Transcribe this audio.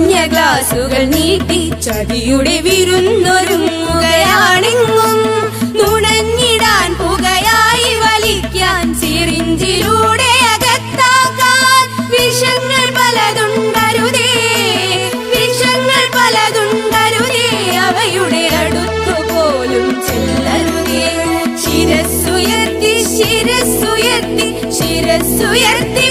പതഞ്ഞ ഗ്ലാസുകൾ നീട്ടി ചതിയുടെ വിരുന്നൊരുങ്ങുകയാണെങ്ങും നുണഞ്ഞിടാൻ പുകയായി വലിക്കാൻ സിറിഞ്ചിലൂടെ അകത്താക്കാൻ വിഷങ്ങൾ പലതുണ്ടരുതേ വിഷങ്ങൾ പലതുണ്ടരുതേ അവയുടെ അടുത്തു പോലും ചെല്ലരുതേ. ശിരസ്സുയർത്തി ശിരസ്സുയർത്തി ശിരസ്സുയർത്തി